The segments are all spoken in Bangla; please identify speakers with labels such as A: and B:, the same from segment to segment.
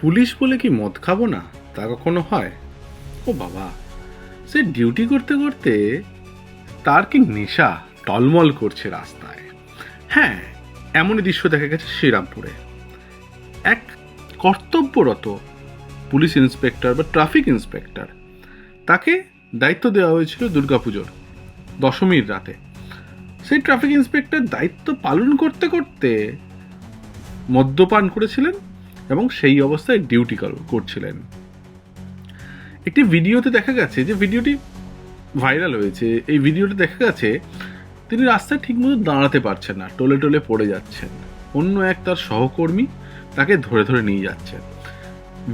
A: পুলিশ বলে কি মদ খাব না? তা কখনো হয়? ও বাবা, সে ডিউটি করতে করতে তার কি নেশা টলমল করছে রাস্তায়? হ্যাঁ এমনই দৃশ্য দেখা গেছে শ্রীরামপুরে। এক কর্তব্যরত পুলিশ ইন্সপেক্টর বা ট্রাফিক ইন্সপেক্টর, তাকে দায়িত্ব দেওয়া হয়েছিল দুর্গাপুজোর দশমীর রাতে। সেই ট্রাফিক ইন্সপেক্টর দায়িত্ব পালন করতে করতে মদ্যপান করেছিলেন এবং সেই অবস্থায় ডিউটি করছিলেন। একটি ভিডিওতে দেখা গেছে যে ভিডিওটি ভাইরাল হয়েছে। এই ভিডিওটি দেখা গেছে, তিনি রাস্তায় ঠিকমতো দাঁড়াতে পারছেন না, টোলে টোলে পড়ে যাচ্ছেন। অন্য এক তার সহকর্মী তাকে ধরে ধরে নিয়ে যাচ্ছেন।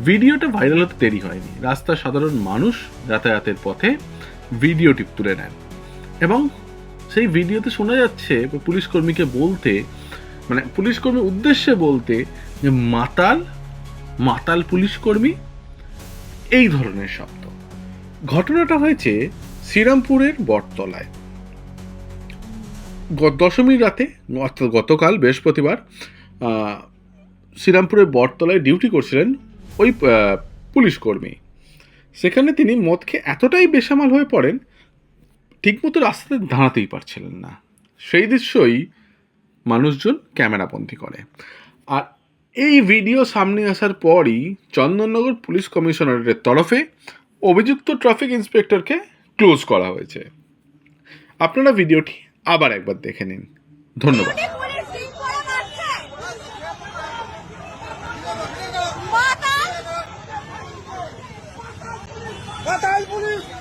A: ভিডিওটা ভাইরাল হতে দেরি হয়নি। রাস্তার সাধারণ মানুষ যাতায়াতের পথে ভিডিওটি তুলে নেন এবং সেই ভিডিওতে শোনা যাচ্ছে পুলিশ কর্মীকে বলতে মানে পুলিশ কর্মীর উদ্দেশ্যে বলতে যে মাতাল মাতাল পুলিশ কর্মী এই ধরনের শব্দ। ঘটনাটা হয়েছে শ্রীরামপুরের বটতলায়। দশমীর রাতে, অর্থাৎ গতকাল বৃহস্পতিবার শ্রীরামপুরের বটতলায় ডিউটি করছিলেন ওই পুলিশ কর্মী সেখানে তিনি মদ খেয়ে এতটাই বেসামাল হয়ে পড়েন ঠিকমতো রাস্তাতে দাঁড়াতেই পারছিলেন না। সেই দৃশ্যই মানুষজন ক্যামেরাবন্দি করে। আর এই ভিডিও সামনে আসার পরই চন্দননগর পুলিশ কমিশনারের তরফে অভিযুক্ত ট্রাফিক ইন্সপেক্টরকে ক্লোজ করা হয়েছে। আপনারা ভিডিওটি আবার একবার দেখে নিন। ধন্যবাদ।
B: পুলিশ!